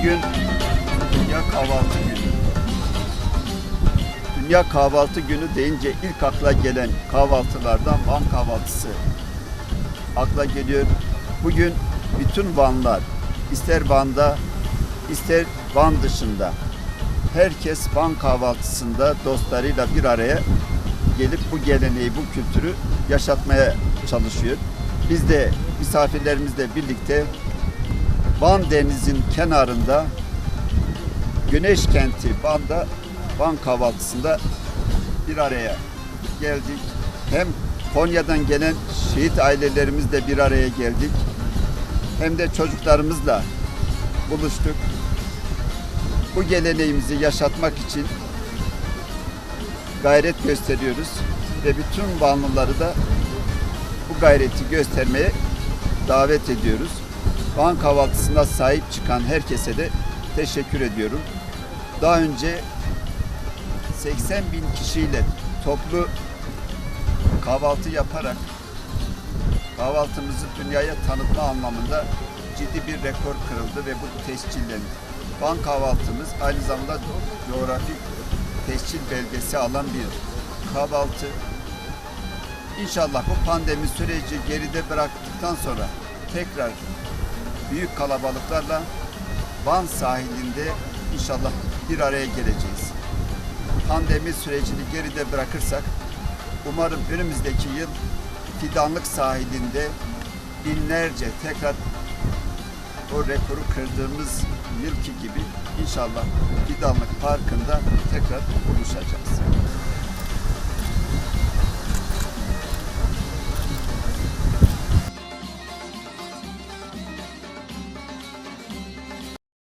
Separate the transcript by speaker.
Speaker 1: Bugün Dünya Kahvaltı Günü. Dünya Kahvaltı Günü deyince ilk akla gelen kahvaltılardan Van kahvaltısı akla geliyor. Bugün bütün Vanlar, ister Van'da, ister Van dışında, herkes Van kahvaltısında dostlarıyla bir araya gelip bu geleneği, bu kültürü yaşatmaya çalışıyor. Biz de misafirlerimizle birlikte Van Deniz'in kenarında Güneş Kenti Van'da Van kahvaltısında bir araya geldik. Hem Konya'dan gelen şehit ailelerimizle bir araya geldik. Hem de çocuklarımızla buluştuk. Bu geleneğimizi yaşatmak için gayret gösteriyoruz ve bütün Vanlıları da bu gayreti göstermeye davet ediyoruz. Van kahvaltısına sahip çıkan herkese de teşekkür ediyorum. Daha önce 80 bin kişiyle toplu kahvaltı yaparak kahvaltımızı dünyaya tanıtma anlamında ciddi bir rekor kırıldı ve bu tescillendi. Van kahvaltımız aynı zamanda coğrafik tescil belgesi alan bir kahvaltı. İnşallah bu pandemi süreci geride bıraktıktan sonra tekrar büyük kalabalıklarla Van sahilinde inşallah bir araya geleceğiz. Pandemi sürecini geride bırakırsak umarım önümüzdeki yıl Fidanlık sahilinde binlerce tekrar o rekoru kırdığımız yılki gibi inşallah Fidanlık Parkı'nda tekrar buluşacağız.